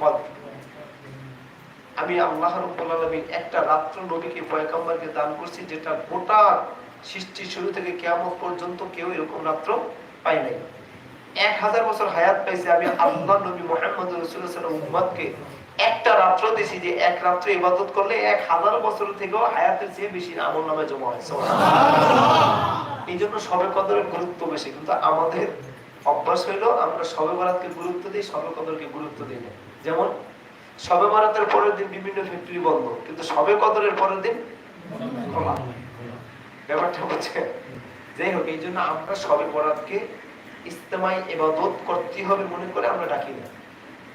কদর আমি আল্লাহ রাব্বুল একটা রাত্র নবীকে, পয়গম্বরকে দান করছি, যেটা গোটা সৃষ্টি শুরু থেকে কিয়ামত পর্যন্ত কেউ এরকম রাত্র পায় নাই। এক হাজার বছর হায়াত পাইছে, আমি আল্লাহ নবী মোহাম্মদ রসুল্লাহ উম্মদকে একটা রাত্র দিছি যে এক রাত্র ইবাদত করলে এক হাজার বছর থেকেও হায়াতের চেয়ে বেশি আমল নামে জমা হয়। এই জন্য সবে কদরের গুরুত্ব বেশি, কিন্তু আমাদের অভ্যাস হইল আমরা সবে বরাতকে গুরুত্ব দিই, সবে কদরকে গুরুত্ব দিই না। যেমন সবে বরাতের পরের দিন বিভিন্ন ফ্যাক্টরি বন্ধ কিন্তু সবে কদরের পরের দিন খোলা। ব্যাপারটা হচ্ছে যাই হোক এই জন্য আমরা সবে বরাতকে ইস্তেমাই এবাদত করতে হবে মনে করে আমরা ডাকি না।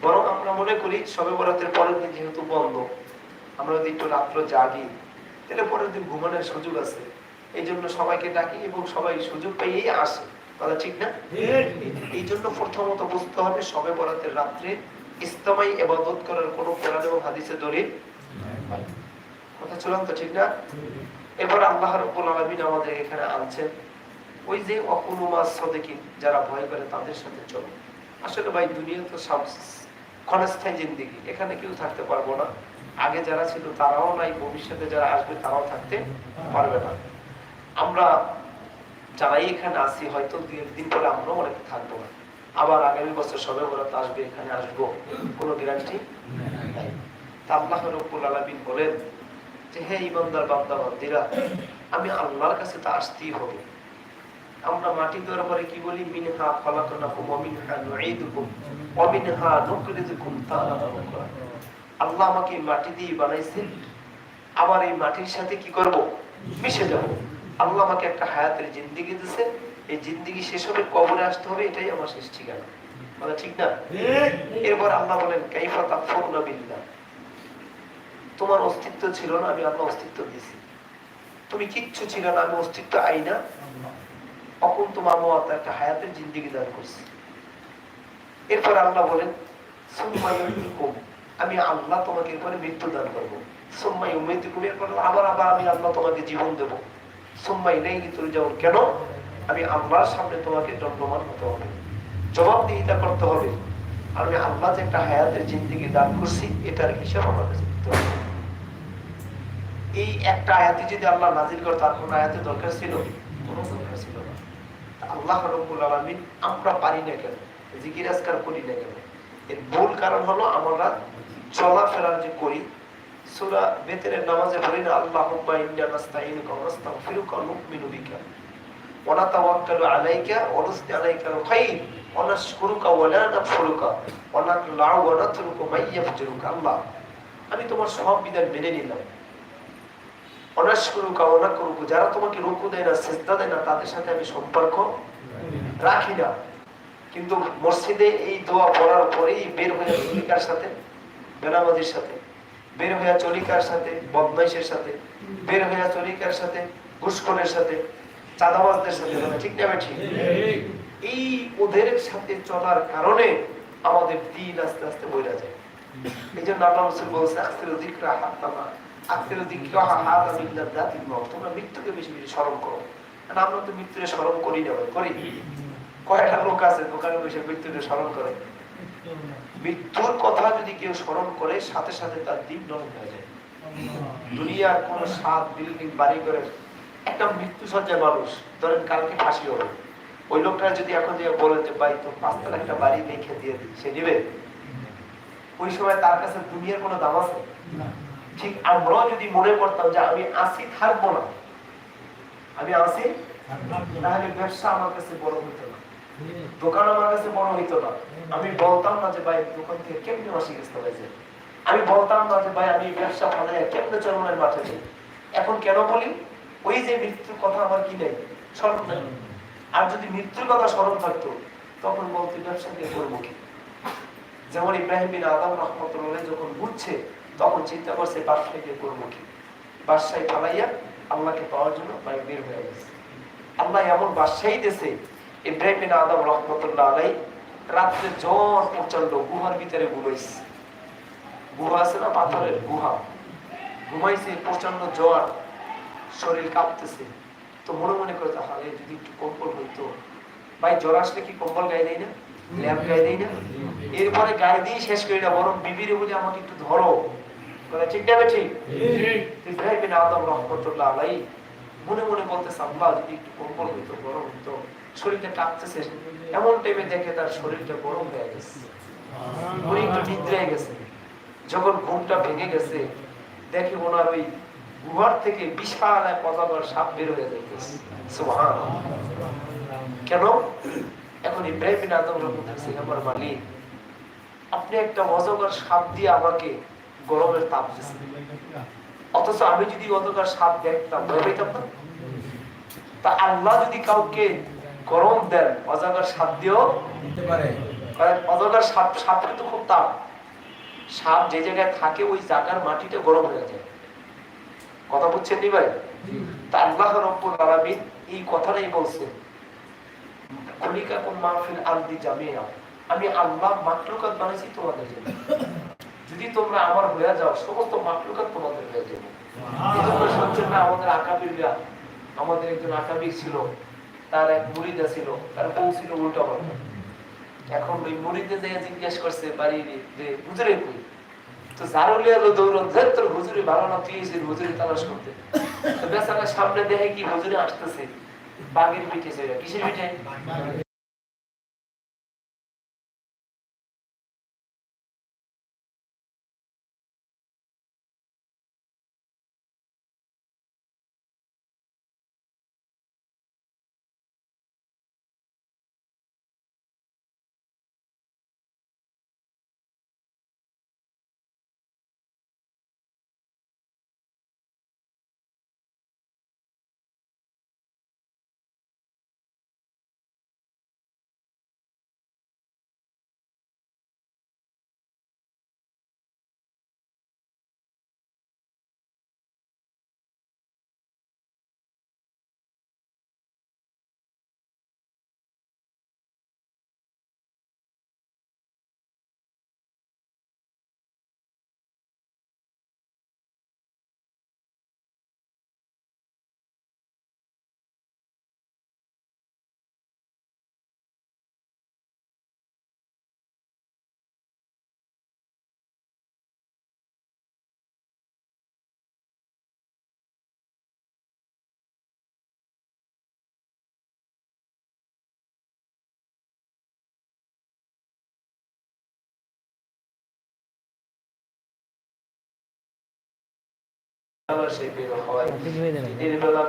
বরং আমরা মনে করি সবে বরাতের পরের দিন যেহেতু বন্ধ আমরা যদি একটু রাত্র জাগি তাহলে পরের দিন ঘুমানোর সুযোগ আছে। এই জন্য সবাইকে ডাকি এবং সবাই সুযোগ পেয়েই আসে। কথা ঠিক না? এই জন্য প্রথমত বুঝতে হবে সবে বরাতের রাত্রে এবাদত করার কোনো কোরআন এবং হাদিসে দলিল কথা ঠিক না? আল্লাহ আমাদের এখানে আনছেন, ওই যে অকুনুমা যারা ভয় করে তাদের সাথে চলো। আসলে ভাই, দুনিয়া তো ক্ষণস্থায়ী জিন্দিগি, এখানে কেউ থাকতে পারব না। আগে যারা ছিল তারাও নাই, ভবিষ্যতে যারা আসবে তারাও থাকতে পারবে না। আমরা যারাই এখানে আসি হয়তো দুই একদিন পরে আমরাও অনেক থাকব না। আবার আগামী বছর সবে বরাত আসবে, এখানে আসব। কোনো গ্যারান্টি বলেন যে, হে ইমানদার বান্দা, বান্দিরা, আমি আল্লাহর কাছে তা আসতেই হবে। আমরা মাটি কি বলি? মিনহা আল্লাহ আমাকে মাটি দিয়ে বানাইছেন। আবার এই মাটির সাথে কি করব? মিশে যাব। আল্লাহ আমাকে একটা হায়াতের জিন্দেগি দিয়েছেন। এই জিন্দেগি শেষ হবে কবরে আসতে হবে এটাই আমার শেষ ঠিকানা। মানে ঠিক না? এরপর আল্লাহ বলেন কাইফা তাকফুরুনা বিল্লাহ। তোমার অস্তিত্ব ছিল না আমি আল্লাহ অস্তিত্ব দিয়েছি। তুমি কিচ্ছু ছিল না আমি অস্তিত্ব আইনা অকুন তোমার মত একটা হায়াতের জিন্দিগি দান করছি। এরপর আল্লাহ বলেন আমি আল্লাহ তোমাকে এরপরে মৃত্যু দান করব। সুম্মাই এরপর আবার আবার আমি আল্লাহ তোমাকে জীবন দেবো। সুম্মাই নেই তুই যাও কেন? আমি আল্লাহর সামনে তোমাকে দণ্ডমান হতে হবে। জবাবদিহিতা করতে হবে। আর আমি আল্লাহ যে একটা হায়াতের জিন্দিগি দান করছি, এটার হিসাব আমার কাছে দিতে হবে। এই একটা আয়াতে যদি আল্লাহ নাজিল করে, তার কোন আয়াতে দরকার ছিল? কোনো দরকার ছিল না। আল্লাহ রব্বুল আলামিন, আমরা পারি না কেন? জিকির করি না কেন? এর মূল কারণ হলো আমরা চলাফেরা যে করি, সূরা বেতের নামাজে বলি না আল্লাহ নাস্তাগফিরুকা ওয়া বিকা। আমি তোমার সব বিধান মেনে নিলাম। অনাশকুরুকা অনাকুরুকু যারা তোমাকে রুকু দেয় না, সেজদা দেয় না, তাদের সাথে আমি সম্পর্ক রাখি না। কিন্তু মসজিদে এই দোয়া পড়ার পরেই বের হয়ে চলিকার সাথে? বেনামাজির সাথে। বের হয়ে চলিকার সাথে? বদমাইশের সাথে। বের হয়ে চলিকার সাথে? ঘুষখোরের সাথে। চাঁদাবাজদের সাথে ঠিক না ঠিক এই ওদের সাথে চলার কারণে আমাদের দিন আস্তে আস্তে বইরা যায়। এই জন্য আল্লাহ বলছে দিকরা হাত মত তোমরা মৃত্যুকে বেশি বেশি স্মরণ করো। আর আমরা তো স্মরণ করি না করি। কয়টা লোক আছে দোকানে বসে মৃত্যুকে স্মরণ করে? মৃত্যুর কথা যদি কেউ স্মরণ করে, সাথে সাথে তার দিন নরম হয়ে যায়। দুনিয়ার কোন সাত বিল্ডিং বাড়ি করে একটা মৃত্যু সজ্জায় মানুষ ধরেন কালকে ফাঁসি হবে। ওই লোকটা যদি এখন যে বলে যে ভাই তোর পাঁচতলা একটা বাড়ি দেখে দিয়ে দিই সে নেবে? ওই সময় তার কাছে দুনিয়ার কোনো দাম আছে? ঠিক আমরাও যদি মনে করতাম যে আমি আসি থাকব না। আমি আসি? তাহলে ব্যবসা আমার কাছে বড় হইতো না। দোকান আমার কাছে বড় হইতো না। আমি বলতাম না যে ভাই দোকান থেকে কেমনি মাসি গেছে হয়েছে আমি বলতাম না যে ভাই আমি ব্যবসা ফালাই কেমনে চরমের মাঠে এখন কেন বলি? ওই যে মৃত্যুর কথা আমার কি নেই? স্মরণ নেই। আর যদি মৃত্যুর কথা স্মরণ থাকতো, তখন বলতে ব্যবসা দিয়ে করব কি? যেমন ইব্রাহিম আদম রহমতুল্লাহ যখন বুঝছে, তখন চিন্তা করছে, বাদশাহ দিয়ে করব কি? বাদশাহ পালাইয়া আল্লাহকে পাওয়ার জন্য বের হয়ে গেছে। আল্লাহ এমন বাদশাহী দেশে ইব্রাহিম আদম রহমতুল্লাহ আলাই রাত্রে জ্বর প্রচণ্ড গুহার ভিতরে ঘুমাইছে। গুহা আছে না পাথরের? গুহা। ঘুমাইছে প্রচণ্ড জ্বর। শরীর কাঁপতেছে। তো মনে মনে করে হারে যদি একটু কম্বল হইতো। ভাই জ্বর আসলে কি কম্বল গায়ে দেয় না? ল্যাম্প গায়ে দিই না? এরপরে গায়ে দিয়ে শেষ করি না বরং বিবিরে বলে আমাকে একটু ধরো। ঠিক না ঠিক। ইব্রাহিম বিন আদম রহমতুল্লাহ আলাই মনে মনে বলতেছে আল্লাহ যদি একটু কম্বল হইতো গরম হইতো শরীরটা কাঁপতেছে। এমন টাইমে দেখে তার শরীরটা গরম হয়ে গেছে। উনি একটু নিদ্রায় গেছে। যখন ঘুমটা ভেঙে গেছে দেখে ওনার ওই গুহার থেকে বিশাল এক অজাগর সাপ বের হয়ে যাইতেছে। কেন? এখন ইব্রাহিম আদম আমার মালিক আপনি একটা অজগর সাপ দিয়ে আমাকে গরমের তাপ দিচ্ছেন অথচ আমি যদি অন্ধকার সাপ দেখতাম ভয় পেতাম না? তা আল্লাহ যদি কাউকে গরম দেন অজাগর সাপ দিয়েও? দিতে পারে। অজগর সাপ সাপের তো খুব তাপ। সাপ যে জায়গায় থাকে ওই জায়গার মাটিটা গরম হয়ে যায়। কথা বুঝছেন নি ভাই? আল্লাহ রব্বুল আলামিন এই কথাটাই বলছেন। খলিকাকুম মাহফিল আরদি জামিয়া। আমি আল্লাহ বানাইছি তোমাদের জন্য। যদি তোমরা আমার হয়ে যাও সমস্ত তোমাদের হয়ে যাবে। আমাদের একজন আকাবির ছিল তার এক মুরিদা ছিল তার বউ ছিল উল্টা পাল্টা। এখন ওই মুরিদে যে জিজ্ঞেস করছে বাড়ি যে হুজুরে কই তো জারুলিয়া আলো দৌড়ন যে তোর হুজুরি ভালো না তুই এসে হুজুরি তালাশ করতে। বেচারা সামনে দেখে কি হুজুরি আসতেছে? বাঘের পিঠে সেটা কিসের পিঠে? সেই বের হয়। দিনের বেলা